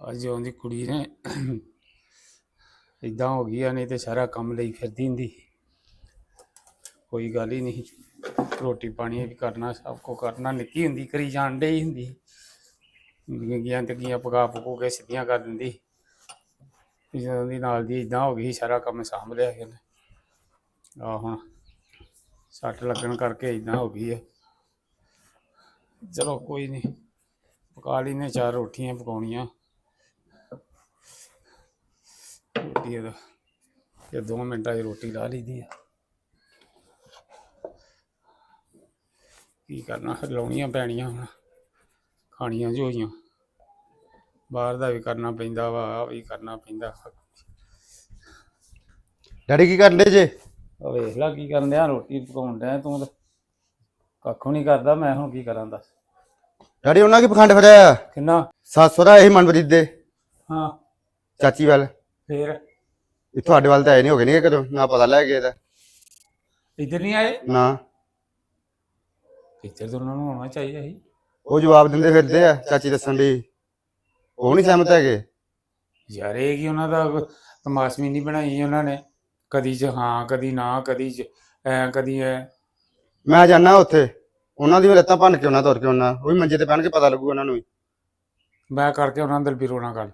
ਅੱਜ ਉਹਦੀ ਕੁੜੀ ਨੇ ਇਦਾਂ ਹੋ ਗਈ ਆ, ਨਹੀਂ ਤੇ ਸਾਰਾ ਕੰਮ ਲਈ ਫਿਰਦੀ ਹੁੰਦੀ। ਕੋਈ ਗੱਲ ਹੀ ਨਹੀਂ। ਰੋਟੀ ਪਾਣੀ ਵੀ ਕਰਨਾ, ਸਭ ਕੁ ਕਰਨਾ, ਨਿੱਕੀ ਹੁੰਦੀ, ਕਰੀ ਜਾਣ ਡਈ ਹੁੰਦੀ। ਗਿਆ ਤੇ ਗਿਆ ਪਕਾ ਪਕੂ ਕੇ ਸਿੱਧੀਆਂ ਕਰ ਦਿੰਦੀ। ਜਦੋਂ ਦੀ ਨਾਲ ਦੀ ਇਦਾਂ ਹੋ ਗਈ ਸਾਰਾ ਕੰਮ ਸਾਂਭ ਲਿਆ ਇਹਨੇ ਆ ਹੁਣ ਸੱਟ ਲੱਗਣ ਕਰਕੇ ਇਦਾਂ ਹੋ ਗਈ ਹੈ ਚਲੋ ਕੋਈ ਨਹੀਂ, ਪਕਾ ਲਈ ਨੇ ਚਾਰ ਰੋਟੀਆਂ ਪਕਾਉਣੀਆਂ। ਰੋਟੀ ਇਹਦਾ ਇਹ ਦੋ ਮਿੰਟਾਂ 'ਚ ਰੋਟੀ ਲਾ ਲਈਦੀ ਆ। ਕੀ ਕਰਨਾ ਲਾਉਣੀਆਂ ਪੈਣੀਆਂ ਹੁਣ ਖਾਣੀਆਂ ਜੋ ਹੋਈਆਂ। ਬਾਹਰ ਦਾ ਵੀ ਕਰਨਾ ਪੈਂਦਾ ਵਾ ਆ ਵੀ ਕਰਨਾ ਪੈਂਦਾ। ਡੈਡੀ ਕੀ ਕਰਨ ਦੇ ਜੇ? ਆ ਵੇਖ ਲੈ ਕੀ ਕਰਨ ਡਿਆ ਰੋਟੀ ਪਕਾਉਣ ਡਿਆ ਤੂੰ ਤਾਂ। ਕੱਖੋਂ ਨਹੀਂ ਕਰਦਾ ਮੈਂ ਹੁਣ ਕੀ ਕਰਾਂ ਦੱਸ। ਡੈਡੀ ਉਹਨਾਂ ਕੀ ਪਖੰਡ ਫੜਿਆ ਕਿੰਨਾ? ਸੱਸ ਦਾ ਇਹ ਮਨਪ੍ਰੀਤ ਦੇ। ਹਾਂ। ਚਾਚੀ ਵੱਲ। ਫੇਰ ਇਹ ਤੁਹਾਡੇ ਵੱਲ ਤਾਂ ਆਏ ਨਹੀਂ ਹੋ ਗਏ ਨਹੀਂ ਕਦੋਂ? ਨਾ ਪਤਾ ਲੈ ਗਏ ਦਾ ਇੱਧਰ ਨਹੀਂ ਆਏ? ਨਾ। ਇੱਧਰ ਤਾਂ ਉਹਨਾਂ ਨੂੰ ਆਉਣਾ ਚਾਹੀਦਾ ਸੀ। ਉਹ ਜਵਾਬ ਦਿੰਦੇ ਫਿਰਦੇ ਆ ਚਾਚੀ ਦੱਸਣ ਦੀ ਉਹ ਨਹੀਂ ਸਹਿਮਤ ਹੈਗੇ। ਯਾਰ ਇਹ ਕੀ ਉਹਨਾਂ ਦਾ ਤਮਾਸ਼ਮੀ ਨਹੀਂ ਬਣਾਈ ਉਹਨਾਂ ਨੇ। ਕਦੀ ਚ ਹਾਂ ਕਦੀ ਨਾ ਕਦੀ ਚ ਐ ਕਦੀ ਐ। ਮੈਂ ਜਾਣਾ ਉੱਥੇ। ਉਹਨਾਂ ਦੀ ਵੀ ਲੱਤਾਂ ਭੰਨ ਕੇ ਉਹਨਾਂ ਤੁਰ ਕੇ ਉਹਨਾਂ ਉਹ ਵੀ ਮੰਜੇ ਤੇ ਪੈਣ ਕੇ ਪਤਾ ਲੱਗੂ ਉਹਨਾਂ ਨੂੰ ਵੀ। ਮੈਂ ਕਰਕੇ ਉਹਨਾਂ ਨਾਲ ਦਲਬੀਰੋ ਨਾਲ ਗੱਲ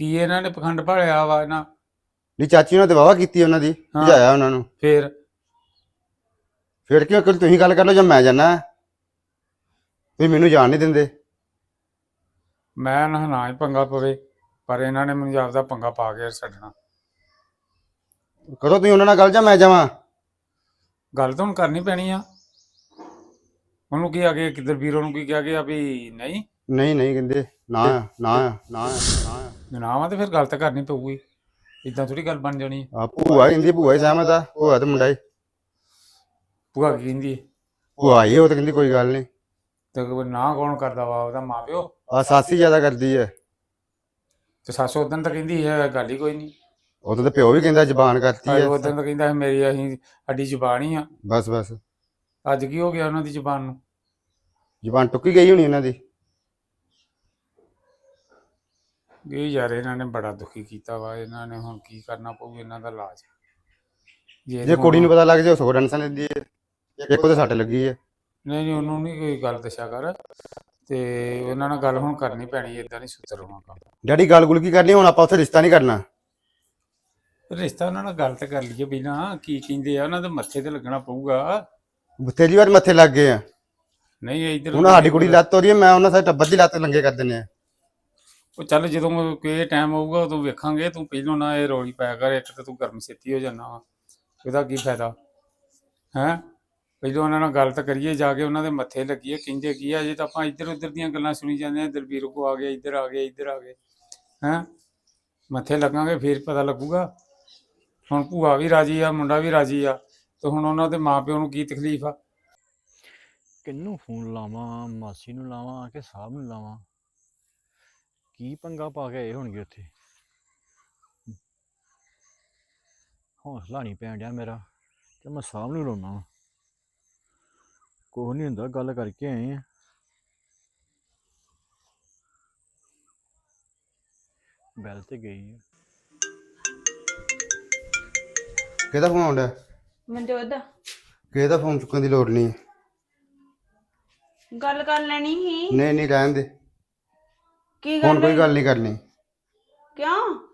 ਕੀ ਇਹਨਾਂ ਨੇ ਪਖੰਡ ਭਾਲਿਆ ਵਾ ਇਹਨਾਂ? ਨਹੀਂ ਚਾਚੀ ਉਹਨਾਂ ਤੇ ਵਾਵਾ ਕੀਤੀ ਉਹਨਾਂ ਦੀ ਹਾਂ। ਭਜਾਇਆ ਉਹਨਾਂ ਨੂੰ। ਫੇਰ? ਫਿਰ ਕਿਉਂ ਕਿ ਤੁਸੀਂ ਗੱਲ ਕਰ ਲਓ ਜਾਂ ਮੈਂ ਜਾਣਾ ਤੁਸੀਂ ਮੈਨੂੰ ਜਾਣ ਨਹੀਂ ਦਿੰਦੇ। ਮੈਂ ਨਾ ਨਾ ਹੀ ਪੰਗਾ ਪਵੇ ਪਰ ਇਹਨਾਂ ਨੇ ਮੈਨੂੰ ਆਪਦਾ ਪੰਗਾ ਪਾ ਕੇ ਛੱਡਣਾ। ਕਰੋ ਤੁਸੀਂ ਉਹਨਾਂ ਨਾਲ ਗੱਲ ਜਾਂ ਮੈਂ ਜਾਵਾਂ। ਗੱਲ ਤਾਂ ਹੁਣ ਕਰਨੀ ਪੈਣੀ ਆ। ਉਹਨੂੰ ਕੀ ਆ ਗਿਆ ਕਿਦਰ ਵੀਰੋ ਨੂੰ ਕੀ ਕਿਹਾ ਗਿਆ ਵੀ ਨਹੀਂ? ਨਹੀਂ ਨਹੀਂ ਕਹਿੰਦੇ ਨਾ ਨਾ ਨਾ ਨਾ। ਜਨਾਵਾ ਤੇ ਫਿਰ ਗੱਲ ਤਾਂ ਕਰਨੀ ਪਊਗੀ। ਇਦਾਂ ਥੋੜੀ ਗੱਲ ਬਣ ਜਾਣੀ। ਆ ਭੂਆ ਕਹਿੰਦੀ ਭੂਆ ਹੀ ਸਹਿਮਤ ਆ। ਭੂਆ ਤੇ ਮੁੰਡਾ ਹੀ। ਭੂਆ ਕੀ ਕਹਿੰਦੀ ਹੈ? ਭੂਆ ਹੀ ਉਹ ਤਾਂ ਕਹਿੰਦੀ ਕੋਈ ਗੱਲ ਨਹੀਂ। ਤੇ ਨਾ ਕੌਣ ਕਰਦਾ ਵਾ ਉਹਦਾ ਮਾਪਿਓ ਆ ਸਾਸੀ ਜ਼ਿਆਦਾ ਕਰਦੀ ਹੈ ਤੇ ਸੱਸ ਉਦੋਂ ਤਾਂ ਕਹਿੰਦੀ ਹੈ ਗੱਲ ਹੀ ਕੋਈ ਨਹੀਂ। ਉਦੋਂ ਤੇ ਪਿਓ ਵੀ ਕਹਿੰਦਾ ਜ਼ਬਾਨ ਕਰਤੀ ਹੈ ਉਦੋਂ ਤਾਂ ਕਹਿੰਦਾ ਸੀ ਮੇਰੀ ਅਸੀਂ ਸਾਡੀ ਜ਼ੁਬਾਨ ਹੀ ਆ। ਬਸ ਬਸ। ਅੱਜ ਕੀ ਹੋ ਗਿਆ ਉਹਨਾਂ ਦੀ ਜ਼ੁਬਾਨ ਨੂੰ? ਜ਼ਬਾਨ ਟੁੱਕੀ ਗਈ ਹੋਣੀ ਇਹਨਾਂ ਦੀ। ਇਹ ਯਾਰ ਇਹਨਾਂ ਨੇ ਬੜਾ ਦੁਖੀ ਕੀਤਾ ਵਾ ਇਹਨਾਂ ਨੇ ਹੁਣ ਕੀ ਕਰਨਾ ਪਊ ਇਹਨਾਂ ਦਾ ਇਲਾਜ ਜੇ ਕੁੜੀ ਨੂੰ ਪਤਾ ਲੱਗ ਜਾਏ ਸਗੋਂ ਟੈਨਸ਼ਨ ਲੈਂਦੀ ਹੈ। ਇੱਕ ਉਹਦੇ ਸੱਟ ਲੱਗੀ ਹੈ। ਨਹੀਂ ਨਹੀਂ ਉਹਨੂੰ ਨਹੀਂ ਕੋਈ ਗੱਲ ਦੱਸਿਆ ਕਰ। ਤੇ ਉਹਨਾਂ ਨਾਲ ਗੱਲ ਹੁਣ ਕਰਨੀ ਪੈਣੀ ਇਦਾਂ ਨਹੀਂ ਸੁਤਰ ਹੋਣਾ ਕੰਮ। ਡੈਡੀ ਗੱਲ ਗੁਲ ਕੀ ਕਰਨੀ ਹੁਣ ਆਪਾਂ ਉੱਥੇ ਰਿਸ਼ਤਾ ਨਹੀਂ ਕਰਨਾ। ਰਿਸ਼ਤਾ ਉਹਨਾਂ ਨਾਲ ਗੱਲ ਤੇ ਕਰ ਲਈਏ ਪਹਿਲਾਂ ਕੀ ਕਹਿੰਦੇ ਆ ਉਹਨਾਂ ਦੇ ਮੱਥੇ ਤੇ ਲੱਗਣਾ ਪਊਗਾ। ਬਥੇਰੀ ਵਾਰ ਮੱਥੇ ਲੱਗ ਗਏ ਆ। ਨਹੀਂ ਇਧਰ ਹੁਣ ਸਾਡੀ ਕੁੜੀ ਲੱਤ ਹੋ ਰਹੀ ਹੈ ਮੈਂ ਉਹਨਾਂ ਸਾਰੇ ਟੱਬਰ ਦੀ ਲੱਤ ਲੰਗੇ ਕਰ ਦਿੰਨੇ ਆ। ਉਹ ਚੱਲ ਜਦੋਂ ਕੋਈ ਟਾਈਮ ਆਊਗਾ, ਉਦੋਂ ਵੇਖਾਂਗੇ, ਤੂੰ ਪਹਿਲਾਂ ਨਾ ਇਹ ਰੌਲੀ ਪਾਇਆ ਕਰ, ਇੱਕ ਤਾਂ ਤੂੰ ਗਰਮ ਛੇਤੀ ਹੋ ਜਾਣਾ ਵਾ। ਇਹਦਾ ਕੀ ਫਾਇਦਾ? ਹੈ? ਪਹਿਲਾਂ ਉਹਨਾਂ ਨਾਲ ਗੱਲ ਤਾਂ ਕਰੀਏ, ਜਾ ਕੇ ਉਹਨਾਂ ਦੇ ਮੱਥੇ ਲੱਗੀਏ, ਕਹਿੰਦੇ ਕੀ ਆ ਜੇ ਤਾਂ ਆਪਾਂ ਇੱਧਰ ਉੱਧਰ ਦੀਆਂ ਗੱਲਾਂ ਸੁਣੀ ਜਾਂਦੇ ਆ ਦਲਬੀਰ ਕੋ ਆ ਗਏ, ਇੱਧਰ ਆ ਗਏ, ਇੱਧਰ ਆ ਗਏ। ਹੈ? ਮੱਥੇ ਲੱਗਾਂਗੇ, ਫਿਰ ਪਤਾ ਲੱਗੂਗਾ। ਹੁਣ ਭੂਆ ਵੀ ਰਾਜੀ ਆ, ਮੁੰਡਾ ਵੀ ਰਾਜੀ ਆ, ਤੇ ਹੁਣ ਉਹਨਾਂ ਦੇ ਮਾਪਿਓ ਨੂੰ ਕੀ ਤਕਲੀਫ ਆ? ਕਿੰਨੂੰ ਫੋਨ ਲਾਵਾਂ, ਮਾਸੀ ਨੂੰ ਲਾਵਾਂ ਕਿ ਸਾਹਿਬ ਨੂੰ ਲਾਵਾਂ? ਕੀ ਪੰਗਾ ਪਾ ਕੇ ਆਏ ਹੋਣਗੇ ਉੱਥੇ? ਹੌਸਲਾ ਨਹੀਂ ਪੈਣ ਡਿਆ ਮੇਰਾ ਤੇ ਮੈਂ ਸਾਹਿਬ ਨੂੰ ਲਾਉਣਾ ਕੁਛ ਨਹੀਂ ਹੁੰਦਾ ਗੱਲ ਕਰਕੇ ਆਏ ਆ। ਬੈਲ ਤੇ ਗਈ ਆ। ਕਿਹਦਾ ਫੋਨ ਆਉਂਦਾ ਮਨਜੋਤ। ਦਾ ਕਿਹਦਾ ਫੋਨ ਚੁੱਕਣ ਦੀ ਲੋੜ ਨਹੀਂ? ਗੱਲ ਕਰ ਲੈਣੀ ਸੀ। ਨਹੀਂ ਨਹੀਂ ਰਹਿਣ ਦੇ। ਕੀ ਹੁਣ ਗੱਲ ਕੋਈ? ਗੱਲ ਨਹੀਂ ਕਰਨੀ। ਕਿਉਂ?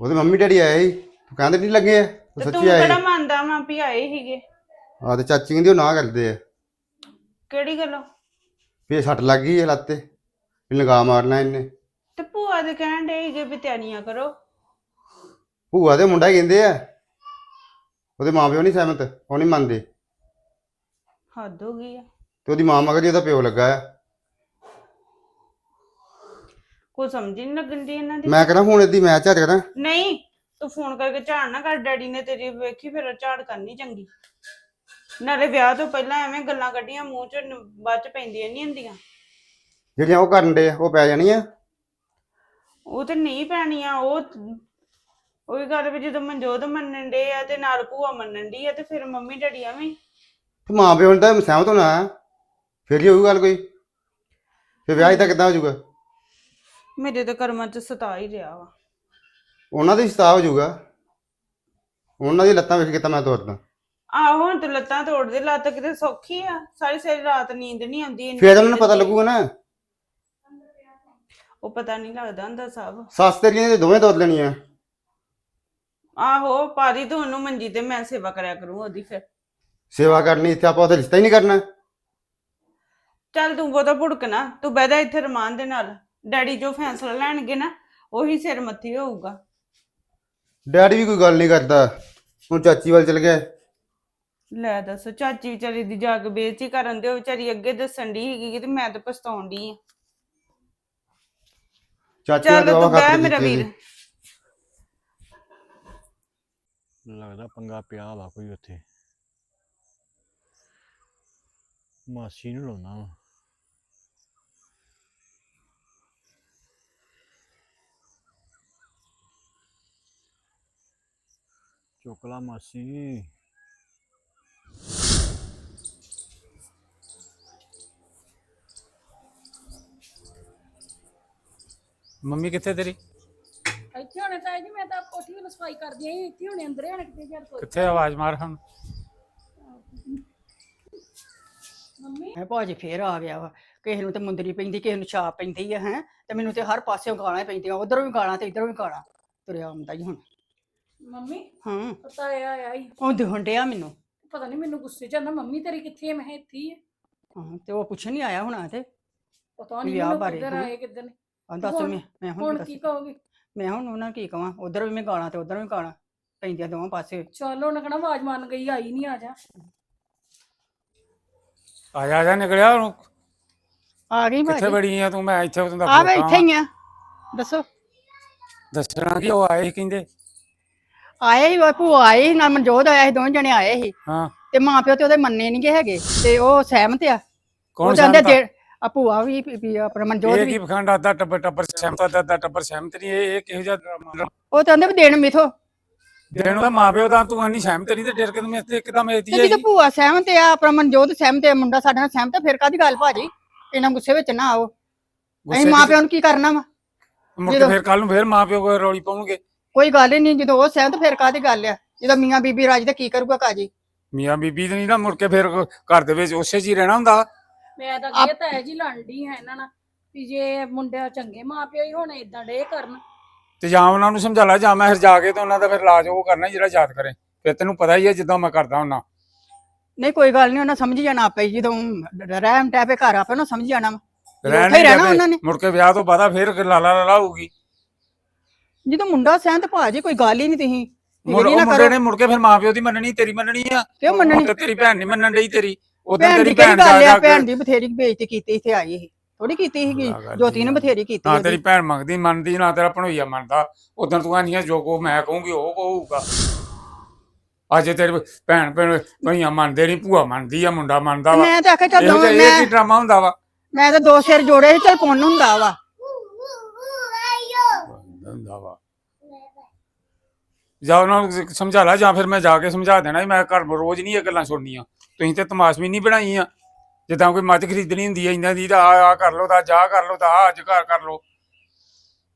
ਉਹਦੇ ਮੰਮੀ ਡੈਡੀ ਆਏ ਸੀ। ਤੂੰ ਕਹਿੰਦੇ ਨਹੀਂ ਲੱਗੇ ਆ। ਤੇ ਤੂੰ ਸੱਚੀ ਆਏ ਕਿਹੜਾ ਮੰਨਦਾ ਮਾਂ ਵੀ ਆਏ ਸੀਗੇ? ਆ ਤੇ ਚਾਚੀ ਕਹਿੰਦੀ ਉਹ ਨਾ ਕਰਦੇ ਆ। ਕਿਹੜੀ ਗੱਲੋਂ? ਵੀ ਇਹ ਸੱਟ ਲੱਗ ਗਈ ਹੈ ਲੱਤ ਤੇ। ਵੀ ਲਗਾ ਮਾਰਨਾ ਇਹਨੇ। ਤੇ ਭੂਆ ਦੇ ਕਹਿਣ ਦੇ ਸੀਗੇ ਵੀ ਤਿਆਰੀਆਂ ਕਰੋ। ਭੂਆ ਦੇ ਮੁੰਡਾ ਹੀ ਕਹਿੰਦੇ ਆ। ਉਹਦੇ ਮਾਪਿਓ ਨਹੀਂ ਸਹਿਮਤ। ਉਹ ਨਹੀਂ ਮੰਨਦੇ। ਹੱਦ ਹੋ ਗਈ ਆ। ਤੇ ਉਹਦੀ ਮਾਂ ਮਗਰ ਜੀ ਉਹਦਾ ਪਿਓ ਲੱਗਾ ਆ। ਕੋਈ ਸਮਝ ਹੀ ਨਹੀਂ ਲੱਗਣ ਦੀ ਇਹਨਾਂ ਦੀ? ਮੈਂ ਕਹਿੰਦਾ ਹੁਣ ਇਹਦੀ ਮੈਂ ਝਾੜ ਕਰਾਂ। ਨਹੀਂ ਤੂੰ ਫੋਨ ਕਰਕੇ ਝਾੜ ਨਾ ਕਰ ਡੈਡੀ ਨੇ ਤੇਰੀ ਵੇਖੀ ਫਿਰ ਝਾੜ ਕਰਨੀ ਚੰਗੀ। ਨਾਲੇ ਵਿਆਹ ਤੋਂ ਪਹਿਲਾਂ ਐਵੇਂ ਗੱਲਾਂ ਕੱਢੀਆਂ ਮੂੰਹ ਚ ਨ- ਬਾਅਦ ਚ ਪੈਂਦੀਆਂ ਨਹੀਂ ਹੁੰਦੀਆਂ। ਜਿਹੜੀਆਂ ਉਹ ਕਰਨ ਦੇ ਉਹ ਪੈ ਜਾਣੀਆਂ? ਉਹ ਤੇ ਨਹੀਂ ਪੈਣੀਆਂ ਉਹ ਉਹੀ ਗੱਲ ਵੀ ਜਦੋਂ ਮਨਜੋਤ ਮੰਨਣ ਦੇ ਆ ਤੇ ਨਾਲ ਭੂਆ ਮੰਨਣ ਦੀ ਆ ਤੇ ਫਿਰ ਮੰਮੀ ਡੈਡੀ ਐਵੇਂ ਤੇ ਮਾਂ ਪਿਓ ਨੂੰ ਤਾਂ ਸਹਿਮਤ ਹੋਣਾ ਫਿਰ ਹੀ ਹੋਊ ਗੱਲ ਕੋਈ। ਫਿਰ ਵਿਆਹ ਤਾਂ ਕਿੱਦਾਂ ਹੋ ਜਾਊਗਾ? ਮੇਰੇ ਤਾਂ ਕਰਮਾਂ 'ਚ ਸਤਾ ਹੀ ਰਿਹਾ ਵਾ। ਉਹਨਾਂ ਦੀ ਸਤਾ ਹੋ ਜਾਊਗਾ। ਉਹਨਾਂ ਦੀ ਲੱਤਾਂ ਵੇਖ ਕੇ ਤਾਂ ਮੈਂ ਤੋੜਦਾ ਆਹੋ ਹੁਣ ਤੇ ਲੱਤਾਂ ਤੋੜਦੇ ਲੱਤ ਕਿਤੇ ਸੌਖੀ ਆ। ਸਾਰੀ ਸਾਰੀ ਰਾਤ ਨੀਂਦ ਨਹੀਂ ਆਉਂਦੀ ਇੰਨੀ ਫੇਰ ਉਹਨਾਂ ਨੂੰ ਪਤਾ। ਲੱਗੂਗਾ ਨਾ। ਉਹ ਪਤਾ ਨਹੀਂ ਲੱਗਦਾ ਹੁੰਦਾ ਸਭ। ਸੱਸ ਤੇਰੀਆਂ ਨੇ ਦੋਵੇਂ ਤੋੜ ਲੈਣੀਆਂ। ਆਹੋ ਪਾਰੀ ਤੋਂ ਉਹਨੂੰ ਮੰਜੀ ਤੇ ਮੈਂ ਸੇਵਾ ਕਰਿਆ ਕਰੂੰ ਉਹਦੀ ਫਿਰ। ਸੇਵਾ ਕਰਨੀ ਇੱਥੇ ਆਪਾਂ ਉਹਦਾ ਰਿਸ਼ਤਾ ਹੀ ਨਹੀਂ ਕਰਨਾ। ਚੱਲ ਤੂੰ ਬਹੁਤਾ ਭੁੜਕਣਾ ਤੂੰ ਬਹਿ ਜਾ ਇੱਥੇ ਰਮਾਨ ਦੇ ਨਾਲ। ਡੈਡੀ ਜੋ ਫੈਸਲਾ ਲੈਣਗੇ ਨਾ ਉਹੀ ਸਿਰ ਮੱਥੀ ਹੋਊਗਾ। ਡੈਡੀ ਵੀ ਕੋਈ ਗੱਲ ਨਹੀਂ ਕਰਦਾ। ਹੁਣ ਚਾਚੀ ਵੱਲ ਚਲ ਗਿਆ। ਲੈ ਦੱਸ ਚਾਚੀ ਵਿਚਾਰੀ ਦੀ ਜਾਗ ਬੇਇੱਜ਼ਤੀ ਕਰਨ ਦੇ ਉਹ ਵਿਚਾਰੀ ਅੱਗੇ ਦੱਸਣ ਦੀ ਹੈਗੀ ਤੇ ਮੈਂ ਤਾਂ ਪਛਤਾਉਣ ਦੀ ਆ। ਚਾਚੀ ਨੇ ਚੱਲ ਦਵਾ ਤੂੰ ਬਹਿ ਖਾਤਰ ਮੇਰਾ ਕੀਤੀ ਵੀਰ ਸੀ। ਲੱਗਦਾ ਪੰਗਾ ਪਿਆ ਵਾ ਕੋਈ ਉੱਥੇ। ਮਾਸੀ ਨੂੰ ਲਾਉਣਾ ਵਾ। ਚੁੱਕ ਲਾ ਮਾਸੀ। ਮੰਮੀ ਕਿੱਥੇ ਤੇਰੀ? ਇੱਥੇ ਹੋਣੇ ਤਾਂ ਜੀ ਮੈਂ ਤਾਂ ਕੋਠੀ ਵੱਲ ਸਫ਼ਾਈ ਕਰਦੀ ਆਂ ਇੱਥੇ ਹੋਣੇ ਅੰਦਰੇ ਹੋਣੇ ਕਿਤੇ ਯਾਰ ਕੋਈ ਕਿੱਥੇ ਆਵਾਜ਼ ਮਾਰ ਹੁਣ? ਮੰਮੀ? ਹੈ ਭਾਜੀ ਫੇਰ ਆ ਗਿਆ ਵਾ ਕਿਸੇ ਨੂੰ ਤੇ ਮੁੰਦਰੀ ਪੈਂਦੀ ਕਿਸੇ ਨੂੰ ਛਾਪ ਪੈਂਦੀ ਹੈ ਹੈ? ਤੇ ਮੈਨੂੰ ਤੇ ਹਰ ਪਾਸਿਓਂ ਗਾਲਾਂ ਹੀ ਪੈਂਦੀਆਂ ਉਧਰੋਂ ਵੀ ਗਾਲਾਂ ਤੇ ਇਧਰੋਂ ਵੀ ਗਾਲਾਂ। ਤੁਰਿਆ ਆਉਂਦਾ ਹੀ ਹੁਣ। ਮੰਮੀ ਹਾਂ। ਪਤਾ ਆਇਆ ਆਇਆ ਹੀ। ਉਹ ਦਿਖਣ ਡਿਆ ਮੈਨੂੰ। ਪਤਾ ਨਹੀਂ ਮੈਨੂੰ ਗੁੱਸੇ ਚ ਆਂਦਾ ਮੰਮੀ ਤੇਰੀ ਕਿੱਥੇ ਹੈ ਮੈਂ ਕਿਹਾ ਇੱਥੇ ਹੀ ਹੈ ਹਾਂ ਤੇ ਉਹ ਪੁੱਛਣ ਨਹੀਂ ਆਇਆ ਹੋਣਾ ਤੇ? ਪਤਾ ਨਹੀਂ ਵਿਆਹ ਮੈਨੂੰ ਬਾਰੇ, ਕਿੱਧਰ ਹਾਂ। ਆਏ ਕਿੱਧਰ ਨੇ। ਆ ਦੱਸ ਹੁਣ- ਮੈਂ ਮੈਂ ਹੁਣ ਹੁਣ ਕੀ ਕੀ ਦੱਸਾਂ? ਕਹੋਗੇ? ਮੈਂ ਹੁਣ ਉਹਨਾਂ ਨੂੰ ਕੀ ਕਵਾਂ? ਉਧਰ ਵੀ ਮੈਂ ਗਾਲਾਂ ਤੇ ਉਧਰ ਵੀ ਗਾਲਾਂ ਪੈਂਦੀਆਂ ਦੋਵਾਂ ਪਾਸੇ। ਚੱਲ ਉਹਨੇ ਕਹਣਾ ਆਵਾਜ਼ ਮਾਰਨ ਗਈ ਆਈ ਨਹੀਂ ਆ ਜਾ। ਆ ਜਾ ਆ ਜਾ ਨਿਕਲਿਆ ਹੁਣ। ਆ ਗਈ ਕਿੱਥੇ ਭਾਜੀ। ਬੜੀ ਆ ਤੂੰ? ਮੈਂ ਇੱਥੇ ਤੂੰ ਆ ਵੇ ਇੱਥੇ ਹੀ ਆ। ਦੱਸੋ। ਦੱਸਣਾ ਕਿ ਉਹ ਆਏ ਸੀ ਕਹਿੰਦੇ? ਆਏ ਹੀ ਉਹ ਭੂਆ ਆਏ ਸੀ ਨਾਲ ਮਨਜੋਤ ਆਇਆ ਸੀ ਦੋਵੇਂ ਜਣੇ ਆਏ ਸੀ। ਹਾਂ। ਤੇ ਮਾਂ ਪਿਓ ਤੇ ਉਹਦੇ ਮੰਨੇ ਨਹੀਂਗੇ ਹੈਗੇ ਤੇ ਉਹ ਸਹਿਮਤ ਆ। ਕੌਣ ਉਹ ਕਹਿੰਦੇ ਸਹਿਮਤ ਆ? ਦੇ ਆ ਭੂਆ ਵੀ ਵੀ- ਵੀ ਆਪਣਾ ਮਨਜੋਤ ਇਹ ਵੀ। ਕੀ ਪਖੰਡ ਆਦਾ ਟੱਬਰ ਟੱਬਰ ਸਹਿਮਤ ਆਦਾ ਦਾ ਟੱਬਰ ਸਹਿਮਤ ਨਹੀਂ ਇਹ ਇਹ ਕਿਹੋ ਜਿਹਾ ਡਰਾਮਾ? ਉਹ ਕਹਿੰਦੇ ਵੀ ਦੇਣ ਮਿਥੋ। ਦੇਣ ਦਾ ਮਾਪਿਓ ਦਾ ਤੂੰ ਨਹੀਂ ਸਹਿਮਤ ਨਹੀਂ ਤੇ ਡਰ ਕੇ ਤੂੰ ਇੱਥੇ ਇੱਕਦਮ ਇਹਦੀ ਤੇ ਜਦੋਂ ਭੂਆ ਸਹਿਮਤ ਆ ਆਪਣਾ ਮਨਜੋਤ ਸਹਿਮਤ ਆ ਮੁੰਡਾ ਸਾਡੇ ਨਾਲ ਸਹਿਮਤ ਆ ਫਿਰ ਕਾਦੀ ਗੱਲ ਭਾਜੀ? ਇਹਨਾਂ ਗੁੱਸੇ ਵਿੱਚ ਨਾ ਆਓ। ਅਸੀਂ ਮਾਂ ਪਿਓ ਨੂੰ ਕੀ ਕਰਨਾ ਵਾ? ਮੁੜ ਕੇ ਜਦੋਂ- ਫਿਰ ਕੱਲ ਨੂੰ ਫਿਰ ਮਾਪਿਓ ਕੋਲ ਰੌਲੀ ਪਾਉਣਗੇ। ਕੋਈ ਗੱਲ ਹੀ ਨਹੀਂ ਜਦੋਂ ਉਹ ਸਹਿਮਤ ਫਿਰ ਕਾਦੀ ਗੱਲ ਆ? ਜਦੋਂ ਮੀਆਂ ਬੀਬੀ ਰਾਜ ਤੇ ਕੀ ਕਰੂਗਾ ਕਾਜੀ? ਮੀਆਂ ਬੀਬੀ ਤੇ ਨਹੀਂ ਨਾ ਮੁੜ ਕੇ ਫਿਰ ਘਰ ਦੇ ਵਿੱਚ ਉਸੇ 'ਚ ਹੀ ਰਹਿਣਾ ਹੁੰਦਾ। ਮੈਂ ਤਾਂ ਇਹ ਤਾਂ ਹੈ ਜੀ ਲੜਦੀ ਹੈ ਇਹਨਾਂ ਨਾਲ ਵੀ ਜੇ ਮੁੰਡਿਆਂ ਚੰਗੇ ਮਾਪਿਓ ਹੀ ਹੋਣੇ ਇਦਾਂ ਡੇ ਕਰਨ। ਤੇ ਜਾਂ ਉਹਨਾਂ ਨੂੰ ਸਮਝਾ ਲਾ ਜਾਂ ਮੈਂ ਫਿਰ ਜਾ ਕੇ ਤੇ ਉਹਨਾਂ ਦਾ ਫਿਰ ਇਲਾਜ ਉਹ ਕਰਨਾ ਜਿਹੜਾ ਯਾਦ ਕਰੇ। ਫਿਰ ਤੈਨੂੰ ਪਤਾ ਹੀ ਹੈ ਜਿੱਦਾਂ ਮੈਂ ਕਰਦਾ ਹੁੰਨਾ ਨਹੀਂ ਕੋਈ ਗੱਲ ਨਹੀਂ ਉਹਨਾਂ ਸਮਝ ਜਾਣਾ ਆਪੇ ਹੀ, ਜਦੋਂ ਰਹਿਮ ਟੈਪੇ ਘਰ ਆਪੇ ਉਹਨਾਂ ਸਮਝ ਜਾਣਾ ਵਾ। ਰਹਿਣ ਉੱਥੇ ਹੀ ਨਹੀਂ ਰਹਿਣਾ ਉਹਨਾਂ ਨੇ। ਮੁੜ ਕੇ ਵਿਆਹ ਤੋਂ ਬਾਅਦ ਫਿਰ ਲਾਲਾ ਲਾਲਾ ਹੋਊਗੀ। ਜਦੋਂ ਮੁੰਡਾ ਸਹਿਮਤ ਭਾਜੀ ਕੋਈ ਗੱਲ ਹੀ ਨਹੀਂ ਤੁਸੀਂ। ਮੁੜ ਉਹ ਨਾ ਮੁੰਡੇ ਕਰੋ। ਨੇ ਮੁੜ ਕੇ ਫਿਰ ਮਾਪਿਓ ਦੀ ਮੰਨਣੀ ਤੇਰੀ ਮੰਨਣੀ ਆ? ਕਿਉਂ ਮੰਨਣੀ ਤੇ ਤੇਰੀ ਭੈਣ ਨਹੀਂ ਮੰਨਣ ਡਈ ਤੇਰੀ। ਉਦੋਂ ਭੈਣ ਤੇਰੀ ਕਿਹੜੀ ਭੈਣ ਜਾ ਗੱਲ ਜਾ ਆ ਕੇ ਭੈਣ ਦੀ ਬਥੇਰੀ ਬੇਇੱਜ਼ਤੀ ਕੀਤੀ ਇੱਥੇ ਆਈ ਇਹ। ਥੋੜੀ ਕੀਤੀ ਸੀਗੀ। ਗੱਲਾਂ ਕਰਦੀ ਜੋਤੀ ਨੇ। ਬਥੇਰੀ ਕੀਤੀ ਨਾ। ਤੇਰੀ ਭੈਣ ਮੰਗਦੀ ਮੰਨਦੀ ਨਾ ਤੇਰਾ ਭਣੋਈਆ ਮੰਨਦਾ। ਉਦੋਂ ਤੂੰ ਆਂਦੀਆਂ ਜੋ ਕੋ ਮੈਂ ਕਹੂੰਗੀ ਉਹ ਕਹੂਗਾ। ਅੱਜ ਤੇਰੇ ਭੈਣ ਭੈਣ ਭਈਆਂ ਮੰਨਦੇ ਨਹੀਂ ਭੂਆ ਮੰਨਦੀ ਆ ਮੁੰਡਾ ਮੰਨਦਾ ਵਾ। ਮੈਂ ਤਾਂ ਆਖਿਆ ਚੱਲ ਇਹੋ ਜਿਹਾ ਇਹ ਮੈਂ ਡਰਾਮਾ ਹੁੰਦਾ ਵਾ? ਮੈਂ ਤਾਂ ਦੋ ਸਿਰ ਜੋੜੇ ਸੀ ਚੱਲ ਪੁੰਨ ਹੁੰਦਾ ਵਾ। ਹੁੰਦਾ ਵਾ। ਜਾਂ ਉਹਨਾਂ ਨੂੰ ਸਮਝਾ ਲਾ ਜਾਂ ਫਿਰ ਮੈਂ ਜਾ ਕੇ ਸਮਝਾ ਦੇਣਾ ਮੈਂ ਘਰ ਰੋਜ਼ ਨਹੀਂ ਇਹ ਗੱਲਾਂ ਸੁਣਨੀਆਂ। ਤੁਸੀਂ ਤੇ ਤਮਾਸ਼ਵੀ ਨਹੀਂ ਬਣਾਈਆਂ। ਜਿੱਦਾਂ ਕੋਈ ਮੱਝ ਖਰੀਦਣੀ ਹੁੰਦੀ ਹੈ ਇਹਨਾਂ ਦੀ ਤਾਂ ਆ ਆ ਕਰ ਲੋ ਤਾਂ ਜਾ ਕਰ ਲੋ ਤਾਂ ਆ ਅੱਜ ਘਰ ਕਰ ਲੋ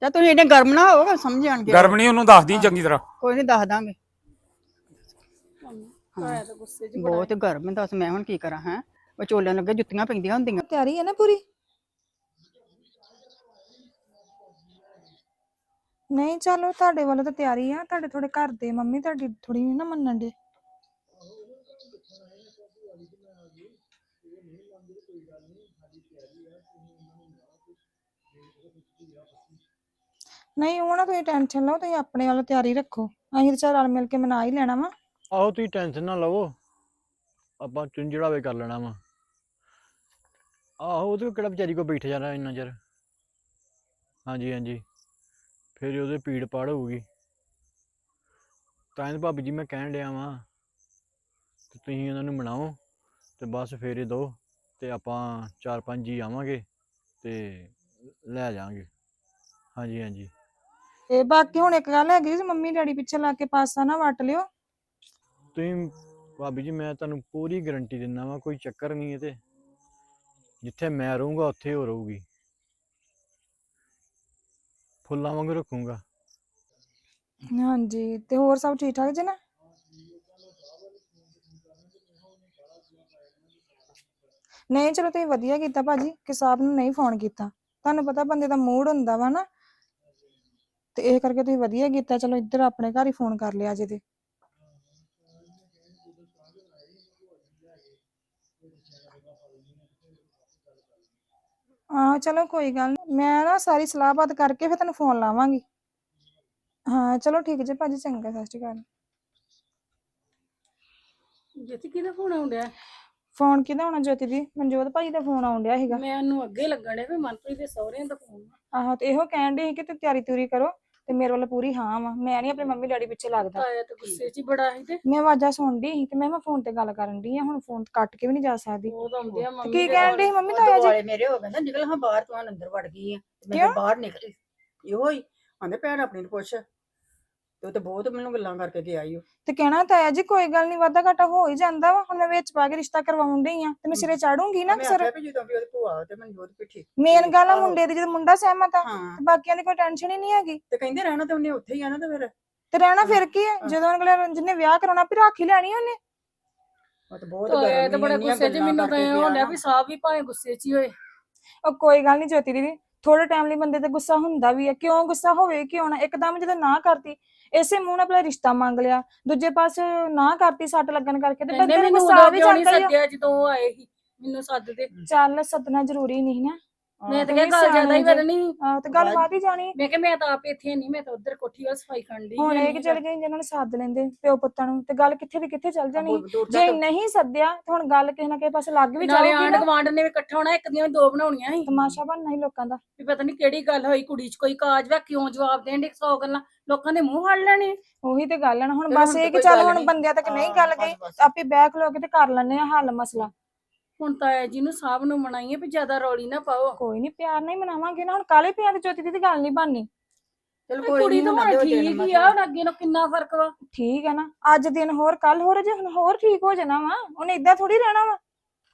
ਤਾਂ ਤੁਸੀਂ ਇਹਨੇ ਗਰਮ ਨਾ ਹੋਵੋ ਸਮਝ ਗਰਮ ਨਹੀਂ ਉਹਨੂੰ ਦੱਸਦੀ ਚੰਗੀ ਤਰ੍ਹਾਂ। ਕੋਈ ਨਹੀਂ ਦੱਸ ਦਾਂਗੇ। ਬਹੁਤ ਗਰਮ ਹੈ ਦੱਸ ਮੈਂ ਹੁਣ ਕੀ ਕਰਾਂ ਹੈ? ਵਿਚੋਲਿਆਂ ਲੱਗੇ ਜੁੱਤੀਆਂ ਪੈਂਦੀਆਂ ਹੁੰਦੀਆਂ। ਤਿਆਰੀ ਹੈ ਨਾ ਪੂਰੀ? ਨਹੀਂ, ਚਲੋ ਤੁਹਾਡੇ ਵੱਲੋਂ ਤਾਂ ਤਿਆਰੀ ਆ, ਤੁਹਾਡੇ ਥੋੜੇ ਘਰ ਦੇ ਮੰਮੀ ਤੁਹਾਡੀ ਥੋੜੀ ਨਹੀਂ ਨਾ ਮੰਨਣ ਦੇ ਨਹੀਂ, ਉਹ ਨਾ ਤੁਸੀਂ ਟੈਨਸ਼ਨ ਲਓ, ਤੁਸੀਂ ਆਪਣੇ ਵੱਲੋਂ ਤਿਆਰੀ ਰੱਖੋ। ਅਸੀਂ ਤਾਂ ਚੱਲ ਰਲ ਮਿਲ ਕੇ ਮਨਾ ਹੀ ਲੈਣਾ ਵਾ। ਆਹੋ, ਤੁਸੀਂ ਟੈਨਸ਼ਨ ਨਾ ਲਵੋ। ਆਪਾਂ ਚੁੰਝੜਾਵੇ ਕਰ ਲੈਣਾ ਵਾ। ਆਹੋ ਉਹਦੇ ਕੋਲ ਕਿਹੜਾ ਵਿਚਾਰੀ ਕੋ ਬੈਠ ਜਾਣਾ ਇੰਨਾ ਚਿਰ। ਹਾਂਜੀ ਹਾਂਜੀ। ਫਿਰ ਉਹਦੇ ਪੀੜ ਪਾੜ ਹੋਊਗੀ। ਤਾਂ ਇਹ ਭਾਬੀ ਜੀ ਮੈਂ ਕਹਿਣ ਡਿਆ ਵਾਂ ਤੇ ਤੁਸੀਂ ਉਹਨਾਂ ਨੂੰ ਮਨਾਓ ਤੇ ਬਸ ਫੇਰੇ ਦੋ ਤੇ ਆਪਾਂ ਚਾਰ ਪੰਜ ਜੀ ਆਵਾਂਗੇ ਤੇ ਲੈ ਜਾਾਂਗੇ ਹਾਂਜੀ ਹਾਂਜੀ। ਤੇ ਬਾਕੀ ਹੁਣ ਇੱਕ ਗੱਲ ਹੈਗੀ ਸੀ ਮੰਮੀ ਡੈਡੀ ਪਿੱਛੇ ਲਾ ਕੇ ਪਾਸਾ ਨਾ ਵਟ ਲਿਓ। ਤੁਸੀਂ ਭਾਬੀ ਜੀ ਮੈਂ ਤੁਹਾਨੂੰ ਪੂਰੀ ਗਾਰੰਟੀ ਦਿੰਦਾ ਵਾਂ ਕੋਈ ਚੱਕਰ ਨਹੀਂ ਇਹ ਤੇ ਜਿੱਥੇ ਮੈਂ ਰਹੂੰਗਾ ਉੱਥੇ ਉਹ ਰਹੂਗੀ। ਫੁੱਲਾਂ ਵਾਂਗੂ ਰੱਖੂੰਗਾ। ਹਾਂਜੀ, ਤੇ ਹੋਰ ਸਭ ਠੀਕ ਠਾਕ ਜੀ ਨਾ? ਨਹੀਂ, ਚਲੋ ਤੁਸੀਂ ਵਧੀਆ ਕੀਤਾ ਭਾਜੀ, ਕਿ ਸਾਹਿਬ ਨੂੰ ਨਹੀਂ ਫੋਨ ਕੀਤਾ। ਤੁਹਾਨੂੰ ਪਤਾ ਬੰਦੇ ਦਾ ਮੂਡ ਹੁੰਦਾ ਵਾ ਨਾ। ਤੇ ਇਹ ਕਰਕੇ ਤੁਸੀਂ ਵਧੀਆ ਕੀਤਾ, ਚਲੋ ਇੱਧਰ ਆਪਣੇ ਘਰ ਹੀ ਫੋਨ ਕਰ ਲਿਆ ਜੇ ਤੇ। ਹਾਂ, ਚਲੋ ਕੋਈ ਗੱਲ ਨੀ। ਮੈਂ ਨਾ ਸਾਰੀ ਸਲਾਹਬਾਤ ਕਰਕੇ ਫਿਰ ਤੁਹਾਨੂੰ ਫੋਨ ਲਾਵਾਂਗੀ। ਹਾਂ ਚਲੋ ਠੀਕ ਜੀ ਭਾਜੀ ਚੰਗਾ ਸਤਿ ਸ਼੍ਰੀ ਅਕਾਲ। ਜਿੱਤ ਕਿਹਦਾ ਫੋਨ ਆਉਂਦਿਆ ਫੋਨ ਕਿਹਦਾ ਹੋਣਾ ਜੋਤੀ ਦੀ? ਮਨਜੋਤ ਭਾਜੀ ਦਾ ਫੋਨ ਆਉਣ ਡਿਆ ਸੀਗਾ। ਮੈਨੂੰ ਅੱਗੇ ਲੱਗਣ ਡਿਆ ਵੀ ਮਨਪ੍ਰੀਤ ਦੇ ਸਹੁਰਿਆਂ ਦਾ ਫੋਨ ਆਹੋ ਤੇ ਇਹੋ ਕਹਿਣ ਦੇ ਸੀ ਕਿ ਤੂੰ ਤਿਆਰੀ ਤੁਰੀ ਕਰੋ। ਤੇ ਮੇਰੇ ਵੱਲ ਪੂਰੀ ਹਾਂ ਵਾ। ਮੈਂ ਨਹੀਂ ਆਪਣੀ ਮੰਮੀ ਡੈਡੀ ਪਿੱਛੇ ਲੱਗਦਾ। ਤਾਇਆ ਤਾਂ ਗੁੱਸੇ 'ਚ ਹੀ ਬੜਾ ਸੀ ਤੇ। ਮੈਂ ਆਵਾਜ਼ਾਂ ਸੁਣਦੀ ਸੀ ਤੇ ਮੈਂ ਮੈਂ ਫੋਨ ਤੇ ਗੱਲ ਕਰਨ ਦੀ ਆ ਹੁਣ ਫੋਨ ਕੱਟ ਕੇ ਵੀ ਨਹੀਂ ਜਾ ਸਕਦੀ। ਉਹ ਤਾਂ ਆਉਂਦੇ ਆ ਤੇ ਮੰਮੀ ਕੀ ਦੇ ਕਹਿਣ ਦੀ ਮੰਮੀ ਉਹ ਤਾਇਆ ਜੀ? ਦੁਆਲੇ ਮੇਰੇ ਹੋ ਗਏ ਨਾ ਨਿਕਲ ਹਾਂ ਬਾਹਰ ਤੋਂ ਅੰਦਰ ਵੜ ਗਈ ਆ। ਤੇ ਮੈਂ ਕਿਉਂ? ਬਾਹਰ ਨਿਕਲੀ। ਇਹੋ ਹੀ। ਆਂਦੇ ਭੈਣ ਆਪਣੀ ਨੂੰ ਪੁੱਛ। ਤੇ ਉਹ ਤੇ ਬਹੁਤ ਮੈਨੂੰ ਗੱਲਾਂ ਕਰਕੇ ਗਿਆ ਈ ਉਹ ਤੇ ਕਹਿਣਾ ਤਾਇਆ ਜੀ ਕੋਈ ਗੱਲ ਨਹੀਂ ਵਾਧਾ ਘਾਟਾ ਹੋ ਹੀ ਜਾਂਦਾ ਵਾ। ਹੁਣ ਮੈਂ ਵਿੱਚ ਪਾ ਕੇ ਰਿਸ਼ਤਾ ਕਰਵਾਉਣ ਡਈ ਆ ਤੇ ਮੈਂ ਸਿਰੇ ਚਾੜੂੰਗੀ ਨਾ ਮੈਂ ਸਿਰ ਆਖਿਆ ਵੀ ਜਦੋਂ ਵੀ ਉਹਦੀ ਭੂਆ ਤੇ ਮਨਜੋਤ ਪਿੱਠੀ ਮੇਨ ਗੱਲ ਆ ਆਹੋ। ਮੁੰਡੇ ਦੀ ਜਦੋਂ ਮੁੰਡਾ ਸਹਿਮਤ ਆ ਹਾਂ। ਤੇ ਬਾਕੀਆਂ ਦੀ ਕੋਈ ਟੈਨਸ਼ਨ ਹੀ ਨਹੀਂ ਹੈਗੀ। ਤੇ ਕਹਿੰਦੇ ਰਹਿਣਾ ਤੇ ਉਹਨੇ ਉੱਥੇ ਹੀ ਆ ਨਾ ਤੇ ਫਿਰ। ਤੇ ਰਹਿਣਾ ਹਾਂ, ਫਿਰ ਕੀ ਹੈ ਹਾਂ। ਜਦੋਂ ਅਗਲੇ ਜਿਹਨੇ ਵਿਆਹ ਕਰਾਉਣਾ ਵੀ ਰਾਖੀ ਲੈਣੀ ਉਹਨੇ। ਉਹ ਤੇ ਬਹੁਤ ਤਾਇਆ ਤਾਂ ਗਰਮੀ ਬੜਾ ਇੰਨੀਆਂ ਗੁੱਸੇ 'ਚ ਗੱਲਾਂ ਮੈਨੂੰ ਤਾਂ ਕਰਕੇ ਇਹ ਗਿਆ ਹੋਣਿਆ ਨਾ। ਵੀ ਸਾਹ ਵੀ ਭਾਵੇਂ ਗੁੱਸੇ 'ਚ ਹੀ ਹੋਏ। ਉਹ ਕੋਈ ਗੱਲ ਨਹੀਂ ਜੋਤੀ ਦੀਦੀ ਥੋੜੇ ਟਾਈਮ ਲਈ ਬੰਦੇ ਤੇ ਗੁੱਸਾ ਹੁੰਦਾ ਵੀ ਹੈ ਕਿਉਂ ਗੁੱਸਾ ਹੋਵੇ ਕਿਉਂ ਨਾ। ਇੱਕਦਮ ਜਦੋਂ ਨਾ ਕਰਤੀ ਇਸੇ ਮੂੰਹ ਨਾਲ ਪਹਿਲਾਂ ਰਿਸ਼ਤਾ ਮੰਗ ਲਿਆ ਦੂਜੇ ਪਾਸੇ ਨਾ ਕਰਤੀ ਸੱਟ ਲੱਗਣ ਕਰਕੇ ਤੇ ਕਹਿੰਦੇ ਬੰਦੇ ਨੂੰ ਮੈਨੂੰ ਗੁੱਸਾ ਉਦੋਂ ਆ ਵੀ ਕਿਉਂ ਨਹੀਂ ਜਾਂਦਾ ਹੀ ਆ। ਸੱਦਿਆ ਜਦੋਂ ਉਹ ਆਏ ਸੀ ਮੈਨੂੰ ਸੱਦਦੇ ਚੱਲ ਸੱਦਣਾ ਜ਼ਰੂਰੀ ਨਹੀਂ ਨਾ ਮੈਂ ਤਾਂ ਕਿਹਾ ਗੱਲ ਜ਼ਿਆਦਾ ਹੀ ਵਧਣੀ। ਆਹ ਤੇ ਗੱਲ ਬਾਤ ਹੀ ਜਾਣੀ। ਮੈਂ ਕਿਹਾ ਮੈਂ ਤਾਂ ਆਪ ਇੱਥੇ ਨਹੀਂ ਮੈਂ ਤਾਂ ਉਧਰ ਕੋਠੀ ਵੱਲ ਸਫ਼ਾਈ ਕਰਨ ਦੀ ਹੁਣ ਇਹ ਕਿ ਚਲ ਗਏ ਜਿਹਨਾਂ ਨੇ ਸੱਦ ਲੈਂਦੇ ਪਿਓ ਪੁੱਤਾਂ ਨੂੰ ਤੇ ਗੱਲ ਕਿੱਥੇ ਦੀ ਕਿੱਥੇ ਚੱਲ ਜਾਣੀ। ਜੇ ਨਹੀਂ ਸੱਦਿਆ ਤੇ ਹੁਣ ਗੱਲ ਕਿਸੇ ਨਾ ਕਿਸੇ ਪਾਸੇ ਲੱਗ ਵੀ ਨਾਲੇ ਜਾਊਗੀ ਨਾ। ਗਵਾਂਡ ਨੇ ਵੀ ਇਕੱਠਾ ਹੋਣਾ ਇੱਕ ਦੀਆਂ ਦੋ ਬਣਾਉਣੀਆਂ ਸੀ। ਤਮਾਸ਼ਾ ਬਣਨਾ ਹੀ ਲੋਕਾਂ ਦਾ। ਵੀ ਪਤਾ ਨਹੀਂ ਕਿਹੜੀ ਗੱਲ ਹੋਈ ਕੁੜੀ 'ਚ ਕੋਈ ਕਾਜ ਵਾ ਕਿਉਂ ਜਵਾਬ ਦੇਣ ਦੀ ਸੌ ਗੱਲਾਂ ਲੋਕਾਂ ਦੇ ਮੂੰਹ ਫੜ ਲੈਣੇ। ਉਹੀ ਤੇ ਗੱਲ ਹੈ ਨਾ ਹੁਣ ਬਸ ਇਹ ਕਿ ਚੱਲ ਹੁਣ। ਬੰਦਿਆਂ ਤੱਕ ਨਹੀਂ ਹਾਂ, ਗੱਲ ਗਈ। ਆਪੇ ਬਹਿ ਖਲੋ ਕੇ ਤੇ ਕਰ ਲੈਣੇ ਆ ਹੱਲ ਮਸਲਾ। ਹੁਣ ਤਾਇਆ ਜੀ ਨੂੰ ਸਾਹਿਬ ਨੂੰ ਮਨਾਈਏ ਵੀ ਜ਼ਿਆਦਾ ਰੌਲੀ ਨਾ ਪਾਓ। ਕੋਈ ਨਹੀਂ ਪਿਆਰ ਨਾਲ ਹੀ ਮਨਾਵਾਂਗੇ ਨਾ ਹੁਣ ਕਾਲੇ ਪਿਆਰ ਦੀ ਜੋਤੀ ਦੀ ਤਾਂ ਗੱਲ ਨਹੀਂ ਬਣਨੀ। ਚਲ ਕੋਈ ਕੁੜੀ ਨਹੀਂ ਤਾਂ ਹੁਣ ਠੀਕ ਹੀ ਆ ਹੁਣ ਅੱਗੇ ਨੂੰ ਕਿੰਨਾ ਫ਼ਰਕ ਵਾ। ਠੀਕ ਹੈ ਨਾ ਅੱਜ ਦਿਨ ਹੋਰ ਕੱਲ ਹੋਰ ਜੇ ਹੁਣ ਹੋਰ ਠੀਕ ਹੋ ਜਾਣਾ ਵਾ। ਉਹਨੇ ਇਦਾਂ ਥੋੜੀ ਰਹਿਣਾ ਵਾ।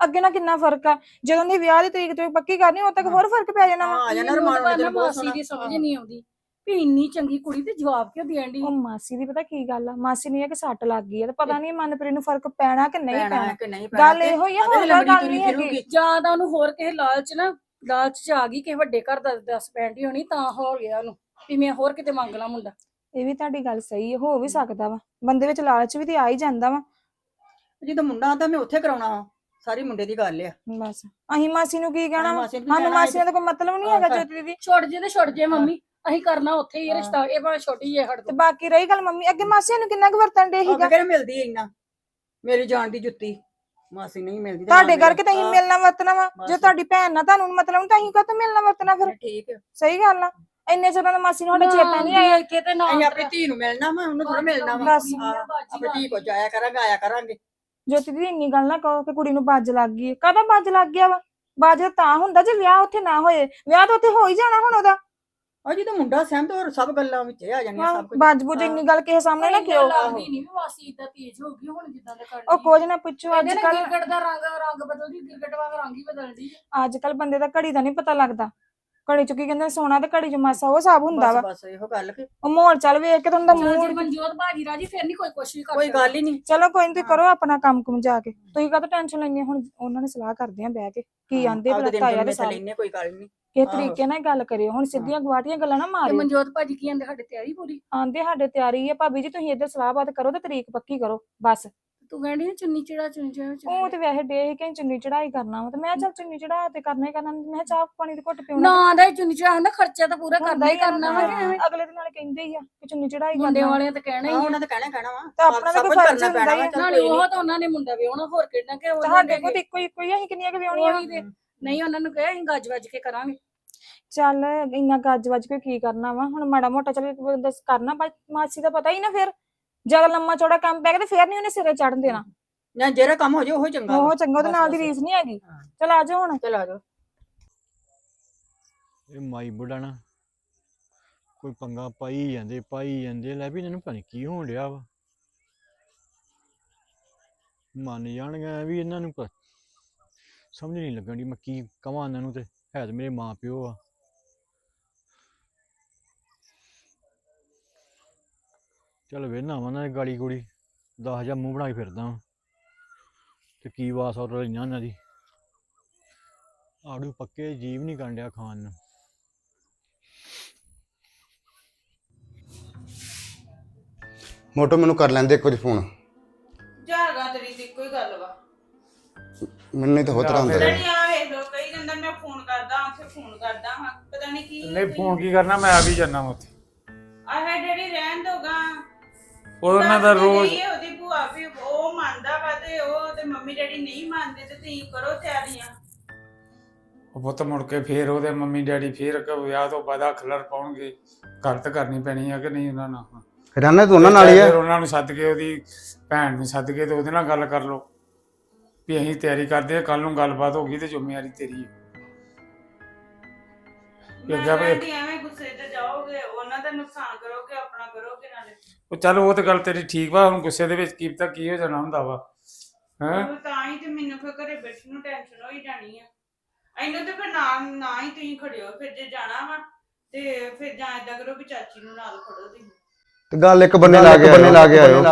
ਅੱਗੇ ਨਾਲ ਕਿੰਨਾ ਫ਼ਰਕ ਆ। ਜਦੋਂ ਦੀ ਵਿਆਹ ਦੀ ਤਰੀਕ ਤੇ ਪੱਕੀ ਕਰਨੀ ਉਦੋਂ ਤੱਕ। ਹੋਰ ਫ਼ਰਕ ਪੈ ਜਾਣਾ ਵਾ। ਆ ਜਾਣਾ ਮੈਨੂੰ ਰਮਾਨ ਤਾਂ ਮਾਸੀ ਦੀ ਸਮਝ ਨਹੀਂ ਆਉਂਦੀ। ਵੀ ਇੰਨੀ ਚੰਗੀ ਕੁੜੀ ਤੇ ਜਵਾਬ ਕਿਉਂ ਦੇਣ ਦੀ ਉਹ ਮਾਸੀ ਦੀ ਪਤਾ ਕੀ ਗੱਲ ਆ? ਮਾਸੀ ਨੂੰ ਇਹ ਕਿ ਸੱਟ ਲੱਗ ਗਈ ਆ ਤੇ ਪਤਾ ਨਹੀਂ ਮਨਪ੍ਰੀਤ ਨੂੰ ਫ਼ਰਕ ਪੈਣਾ ਕਿ ਨਹੀਂ ਪੈਣਾ ਪੈਣਾ? ਹੈ ਕਿ ਨਹੀਂ ਪੈਣਾ? ਗੱਲ ਇਹੋ ਹੀ ਆ ਹੋਰ ਗੱਲ ਨਹੀਂ ਹੈਗੀ। ਜਾਂ ਤਾਂ ਉਹਨੂੰ ਹੋਰ ਕਿਸੇ ਲਾਲਚ ਨਾ ਲਾਲਚ ਚ ਆ ਗਈ ਕਿਸੇ ਵੱਡੇ ਘਰ ਦਾ ਦੱਸ ਪੈਂਦੀ ਹੋਣੀ ਤਾਂ ਹੋ ਗਿਆ ਉਹਨੂੰ ਵੀ ਮੈਂ ਹੋਰ ਕਿਤੇ ਮੰਗ ਲਾਂ ਮੁੰਡਾ। ਇਹ ਵੀ ਤੁਹਾਡੀ ਗੱਲ ਸਹੀ ਹੈ ਹੋ ਵੀ ਸਕਦਾ ਵਾ। ਬੰਦੇ ਵਿੱਚ ਲਾਲਚ ਵੀ ਤੇ ਆ ਹੀ ਜਾਂਦਾ ਵਾ। ਜਦੋਂ ਮੁੰਡਾ ਆਂਦਾ ਮੈਂ ਉੱਥੇ ਕਰਾਉਣਾ ਵਾ। ਸਾਰੀ ਮੁੰਡੇ ਦੀ ਗੱਲ ਆ। ਬਸ। ਅਸੀਂ ਮਾਸੀ ਨੂੰ ਕੀ ਕਹਿਣਾ ਵਾ? ਮਾਸੀ ਨੂੰ ਕੀ ਸਾਨੂੰ ਕਹਿਣਾ? ਮਾਸੀਆਂ ਦਾ ਕੋਈ ਮਤਲਬ ਨਹੀਂ ਹੈਗਾ ਜੋਤੀ ਦੀਦੀ ਛੁੱਟ ਜੇ ਤੇ ਛੁੱਟ ਜੇ ਮੰਮੀ। ਅਸੀਂ ਕਰਨਾ ਉੱਥੇ ਹੀ। ਰਿਸ਼ਤਾ ਇਹ ਭਾਵੇਂ ਛੋਟੀ ਜਿਹੀ ਹਟ ਤੇ ਬਾਕੀ ਰਹੀ ਗੱਲ ਮੰਮੀ ਅੱਗੇ ਮਾਸੀਆਂ ਨੂੰ ਕਿੰਨਾ ਕੁ ਵਰਤਣ ਦੇ ਸੀਗਾ? ਕਿਹੜੇ ਮਿਲਦੀ ਐ ਇੰਨਾ ਮੇਰੀ ਜਾਨ ਦੀ ਜੁੱਤੀ। ਮਾਸੀ ਨਹੀਂ ਮਿਲਦੀ ਤੇ ਤੁਹਾਡੇ ਨਾ ਕਰਕੇ ਤਾਂ ਅਸੀਂ ਹਾਂ, ਮਿਲਣਾ ਵਰਤਣਾ ਵਾ ਜੇ ਬਸ। ਤੁਹਾਡੀ ਭੈਣ ਨਾਲ ਤੁਹਾਨੂੰ ਮਤਲਬ ਤਾਂ ਅਸੀਂ ਕਾਹਤੋਂ ਮਿਲਣਾ ਵਰਤਣਾ ਫਿਰ? ਠੀਕ ਸਹੀ ਗੱਲ ਆ। ਇੰਨੇ ਚਿਰਾਂ ਦਾ ਮਾਸੀ ਨੂੰ ਸਾਡੇ ਚੇਤਾ ਨਹੀਂ ਆਇਆ। ਇੱਥੇ ਤੇ ਨਾ ਅਸੀਂ ਆਪਣੀ ਧੀ ਨੂੰ ਮਿਲਣਾ ਵਾ ਉਹਨੂੰ ਥੋੜਾ ਮਿਲਣਾ ਵਾ। ਬਸ। ਹਾਂ, ਆਪਣੀ ਧੀ ਕੋ ਜਾਇਆ ਕਰਾਂਗੇ ਆਇਆ ਕਰਾਂਗੇ। ਜੋਤੀ ਦੀ ਇੰਨੀ ਗੱਲ ਨਾ ਕਹੋ ਕਿ ਕੁੜੀ ਨੂੰ ਬੱਜ ਲੱਗ ਗਈ ਹੈ ਕਾਹਦਾ ਬੱਜ ਲੱਗ ਗਿਆ ਵਾ? ਬੱਜ ਤਾਂ ਹੁੰਦਾ ਜੇ ਵਿਆਹ ਉੱਥੇ ਨਾ ਹੋਏ। ਵਿਆਹ ਤਾਂ ਉੱਥੇ ਹੋ ਹੀ ਜਾਣਾ ਹੁਣ ਉਹਦਾ। ਉਹ ਜਦੋਂ ਮੁੰਡਾ ਸਹਿਮਤ ਹੋਰ ਸਭ ਗੱਲਾਂ ਵਿੱਚ ਆ ਜਾਣੀਆਂ ਸਭ ਕੁਝ। ਬੱਜ ਬੁੱਝ ਇੰਨੀ ਗੱਲ ਕਿਸੇ ਸਾਹਮਣੇ ਨਾ ਕਿਉਂ? ਲੱਗਦੀ ਨਹੀਂ ਵੀ ਵਾਸੀ ਇਦਾਂ ਤੇਜ਼ ਹੋ ਗਈ ਹੁਣ ਜਿੱਦਾਂ ਦਾ ਕਰਦੀ ਉਹ ਕੁਝ ਨਾ ਪੁੱਛੋ ਅੱਜ ਅੱਜ ਕੱਲ ਗਿਰਗਟ ਦਾ ਰੰਗ ਰੰਗ ਬਦਲਦੀ ਗਿਰਗਟ ਵਾਂਗ ਰੰਗ ਹੀ ਬਦਲਦੀ ਅੱਜ ਕੱਲ ਬੰਦੇ ਦਾ ਘੜੀ ਦਾ ਨਹੀਂ ਪਤਾ ਲੱਗਦਾ। ਘੜੀ ਚ ਕੀ ਕਹਿੰਦੇ ਸੋਨਾ ਤੇ ਘੜੀ ਚ ਮਾਸਾ ਉਹ ਹਿਸਾਬ ਹੁੰਦਾ ਵਾ। ਬਸ ਬਸ ਇਹੋ ਗੱਲ ਕਿ ਉਹ ਮਾਹੌਲ ਚੱਲ ਵੇਖ ਕੇ ਤੁਹਾਨੂੰ ਦਾ ਜੇ ਮੂਡ ਮਨਜੋਤ ਭਾਜੀ ਰਾਜੀ ਫਿਰ ਨਹੀਂ ਕੋਈ ਕੁਛ ਵੀ ਕਰ ਕੋਈ ਸਕਦਾ। ਗੱਲ ਹੀ ਨਹੀਂ ਚਲੋ ਕੋਈ ਨੀ ਤੁਸੀਂ। ਕਰੋ ਆਪਣਾ ਕੰਮ ਕੁਮ ਜਾ ਕੇ। ਤੁਸੀਂ ਕਾਹਤੋਂ ਟੈਨਸ਼ਨ ਲੈਣੀ ਹੁਣ ਉਹਨਾਂ ਨੇ ਸਲਾਹ ਕਰਦੇ ਆ ਬਹਿ ਕੇ। ਕੀ ਆਂਦੇ ਭਲਾ ਤਾਇਆ ਦੇ ਸਾਰੇ। ਲੈਨੇ ਕੋਈ ਗੱਲ ਨਹੀਂ ਕਿਸ ਆਹੋ। ਤਰੀਕੇ ਨਾਲ ਗੱਲ ਕਰਿਓ? ਹੁਣ ਸਿੱਧੀਆਂ ਗਵਾਟੀਆਂ ਗੱਲਾਂ ਨਾ ਤੇ ਮਾਰਿਓ। ਮਨਜੋਤ ਭਾਜੀ ਕੀ ਕਹਿੰਦੇ ਸਾਡੇ ਤਿਆਰੀ ਪੂਰੀ? ਆਂਦੇ ਸਾਡੇ ਤਿਆਰੀ ਹੈ ਭਾਬੀ ਜੀ ਤੁਸੀਂ ਇੱਧਰ ਸਲਾਹਬਾਤ ਕਰੋ ਤੇ ਤਰੀਕ ਪੱਕੀ ਕਰੋ। ਬਸ। ਤੂੰ ਕਹਿੰਦੀ ਨਾ ਚੁੰਨੀ ਚੜਾ ਚੁੰਨੀ ਚੜਾ ਉਹ ਤੇ ਵੈਸੇ ਡੇ ਕਿ ਚੁੰਨੀ ਚੜਾਈ ਕਰਨਾ ਵਾ ਤੇ ਮੈਂ ਚੱਲ ਚੁੰਨੀ ਚੜਾ ਤੇ ਕਰਨਾ ਹੀ ਕਰਨਾ ਮੈਂ ਕਿਹਾ ਚਾਹ ਪਾਣੀ ਦੀ ਘੁੱਟ ਪੀਉਣਾ। ਨਾ ਦਾ ਚੁੰਨੀ ਚੜਾ ਹੁੰਦਾ ਖਰਚਾ ਤਾਂ ਪੂਰਾ ਕਰਨਾ ਹੀ ਕਰਨਾ ਵਾ। ਹਾਂ, ਐਵੇਂ ਅਗਲੇ ਦਿਨ ਨਾਲ ਕਹਿੰਦੇ ਹੀ ਆ ਕਿ ਚੁੰਨੀ ਚੜਾਈ ਮੁੰਡੇ ਕਰਨਾ ਵਾਲਿਆਂ ਤਾਂ ਕਹਿਣਾ ਹੀ ਆ ਉਹਨਾਂ ਦਾ ਕਹਿਣਾ ਕਹਿਣਾ ਵਾ। ਤਾਂ ਆਪਣਾ ਤਾਂ ਕੋਈ ਫਰਜ਼ ਹੁੰਦਾ ਹੀ ਆ। ਨਾਲੇ ਉਹ। ਤਾਂ ਉਹਨਾਂ ਨੇ ਮੁੰਡਾ ਵਿਆਹਣਾ ਹੋਰ ਕਿਹੜਾ ਕਿ ਉਹ ਸਾਡੇ ਕੋਲ ਤਾਂ ਇੱਕੋ ਹੀ ਇੱਕੋ ਹੀ ਆ, ਅਸੀਂ ਕਿੰਨੀਆਂ ਕਿ ਵਿਆਉਣੀਆਂ ਉਹੀ ਤੇ ਨਹੀਂ ਉਹਨਾਂ ਨੂੰ ਕਹੇ ਅਸੀਂ ਗੱਜ ਵੱਜ ਕੇ ਕਰਾਂਗੇ। ਚੱਲ ਇੰਨਾ ਗੱਜ ਵੱਜ ਕੇ ਕੀ ਕਰਨਾ ਵਾ ਹੁਣ ਮਾੜਾ ਮੋਟਾ ਚੱਲ ਬੰਦਾ ਕਰਨਾ ਬਸ ਮਾਸੀ ਦਾ ਪਤਾ ਹੀ ਨਾ ਫਿਰ। ਜਦ ਲੰਮਾ ਚੌੜਾ ਕੰਮ ਪੈ ਗਿਆ ਤੇ ਫਿਰ ਨਹੀਂ ਉਹਨੇ ਸਿਰੇ ਚੜਨ ਦੇਣਾ। ਨਾ ਜਿਹੜਾ ਕੰਮ ਹੋ ਜਾਏ ਉਹ ਚੰਗਾ ਉਹ ਚੰਗਾ ਉਹਦੇ ਨਾਲ ਦੀ। ਰੀਸ ਨਹੀਂ ਹੈਗੀ। ਹਾਂ। ਚਲ ਆ ਜਾਓ ਹੁਣ। ਚਲ ਆ ਜਾਓ। ਇਹ ਮਾਈ ਬੁੱਢਾ ਨਾ ਕੋਈ ਪੰਗਾ ਪਾਈ ਜਾਂਦੇ ਪਾਈ ਜਾਂਦੇ ਲੈ ਵੀ ਇਹਨਾਂ ਨੂੰ ਪਤਾ ਨੀ ਕੀ ਹੋਣ ਡਿਆ ਵਾ। ਮੰਨ ਜਾਣਗੇ ਵੀ ਇਹਨਾਂ ਨੂੰ ਪ- ਸਮਝ ਨਹੀਂ ਲੱਗਣ ਦੀ ਮੈਂ ਕੀ ਕਵਾਂ ਇਹਨਾਂ ਨੂੰ ਤੇ ਹੈ ਤੇ ਮੇਰੇ ਮਾਂ ਪਿਓ ਆ। ਚੱਲ ਵੇਨਾ ਵਾ ਨਾ ਗਾੜੀ ਗੋੜੀ 10000 ਮੂੰਹ ਬਣਾ ਕੇ ਫਿਰਦਾ ਵਾਂ। ਤੇ ਕੀ ਵਾਸ ਔਰ ਲਈਆਂ ਉਹਨਾਂ ਦੀ। ਆੜੂ ਪੱਕੇ ਜੀਵ ਨਹੀਂ ਕਰਨ ਡਿਆ ਖਾਣ ਨੂੰ। ਮੋਟੋ ਮੈਨੂੰ ਕਰ ਲੈਂਦੇ ਇੱਕ ਵਾਰੀ ਫੋਨ। ਜਾਗਾ ਤੇਰੀ ਤੇ ਇੱਕੋ ਹੀ ਗੱਲ ਵਾ। ਮੈਨੂੰ ਨਹੀਂ ਤਾਂ ਹੋ ਤਰ੍ਹਾਂ ਹੁੰਦਾ। ਡੈਡੀ ਆ ਵੇਖ ਲੋ ਕਈ ਜਾਂਦਾ ਮੈਂ ਫੋਨ ਕਰਦਾ ਉੱਥੇ ਫੋਨ ਕਰਦਾ ਹਾਂ ਪਤਾ ਨਹੀਂ ਕੀ ਨਹੀਂ ਫੋਨ ਕੀ ਕਰਨਾ ਮੈਂ ਆ ਵੀ ਜਾਣਾ ਉੱਥੇ। ਆਹ ਡੈਡੀ ਰਹਿਣ ਦੋਗਾ ਉਹਨਾਂ ਦਾ ਰੋਜ਼ ਉਹਦੀ ਭੂਆ ਵੀ ਉਹ ਮੰਨਦਾ ਵਾ ਤੇ ਉਹ ਤੇ ਮੰਮੀ ਡੈਡੀ ਨਹੀਂ ਮੰਨਦੇ ਤੇ ਤੁਸੀਂ ਕਰੋ ਤਿਆਰੀਆਂ। ਉਹ ਪੁੱਤ ਮੁੜ ਕੇ ਫੇਰ ਉਹਦੇ ਮੰਮੀ ਡੈਡੀ ਫੇਰ ਕਿ ਵਿਆਹ ਤੋਂ ਬਾਅਦ ਖਲਰ ਪਾਉਣਗੇ। ਗੱਲ ਤਾਂ ਕਰਨੀ ਪੈਣੀ ਆ ਕਿ ਨਹੀਂ ਉਹਨਾਂ ਨਾਲ? ਰਹਿਣਾ ਤੂੰ ਉਹਨਾਂ ਨਾਲ ਹੀ ਫਿਰ ਆ ਉਹਨਾਂ ਨੂੰ ਸੱਦ ਕੇ ਉਹਦੀ ਭੈਣ ਨੂੰ ਸੱਦ ਕੇ ਤੇ ਉਹਦੇ ਨਾਲ ਗੱਲ ਕਰ ਲਓ। ਵੀ ਅਸੀਂ ਤਿਆਰੀ ਕਰਦੇ ਆ ਕੱਲ ਨੂੰ ਗੱਲਬਾਤ ਹੋ ਗਈ ਤੇ ਜ਼ਿੰਮੇਵਾਰੀ ਤੇਰੀ ਹੈ ਮੈਂ ਅੱਗਾ ਵੀ- ਕਹਿੰਦੀ ਐਵੇਂ ਗੁੱਸੇ 'ਚ ਜਾਓਗੇ ਉਹਨਾਂ ਦਾ ਨੁਕਸਾਨ ਕਰੋਗੇ। ਉਹ ਚੱਲ ਉਹ ਤੇ ਗੱਲ ਤੇਰੀ ਠੀਕ ਵਾ ਹੁਣ ਗੁੱਸੇ ਦੇ ਵਿੱਚ ਕੀ ਪਤਾ ਕੀ ਹੋ ਜਾਣਾ ਹੁੰਦਾ ਵਾ। ਹੈ? ਉਹ ਤਾਂ ਹੀ ਤੇ ਮੈਨੂੰ ਫਿਰ ਘਰੇ ਬੈਠਣ ਨੂੰ ਟੈਨਸ਼ਨ ਹੋਈ ਜਾਣੀ ਆ। ਇਹਨੂੰ ਤੇ ਫਿਰ ਨਾ ਨਾ ਹੀ ਤੁਸੀਂ ਖੜਿਓ ਫਿਰ ਜੇ ਜਾਣਾ ਵਾ ਤੇ ਫਿਰ ਜਾਂ ਏਦਾਂ ਕਰੋ ਵੀ ਚਾਚੀ ਨੂੰ ਨਾਲ ਖੜੋ ਤੁਸੀਂ। ਤੇ ਗੱਲ ਇੱਕ ਬੰਨੇ ਲਾ ਕੇ ਬੰਨੇ ਲਾ ਕੇ ਆਇਓ।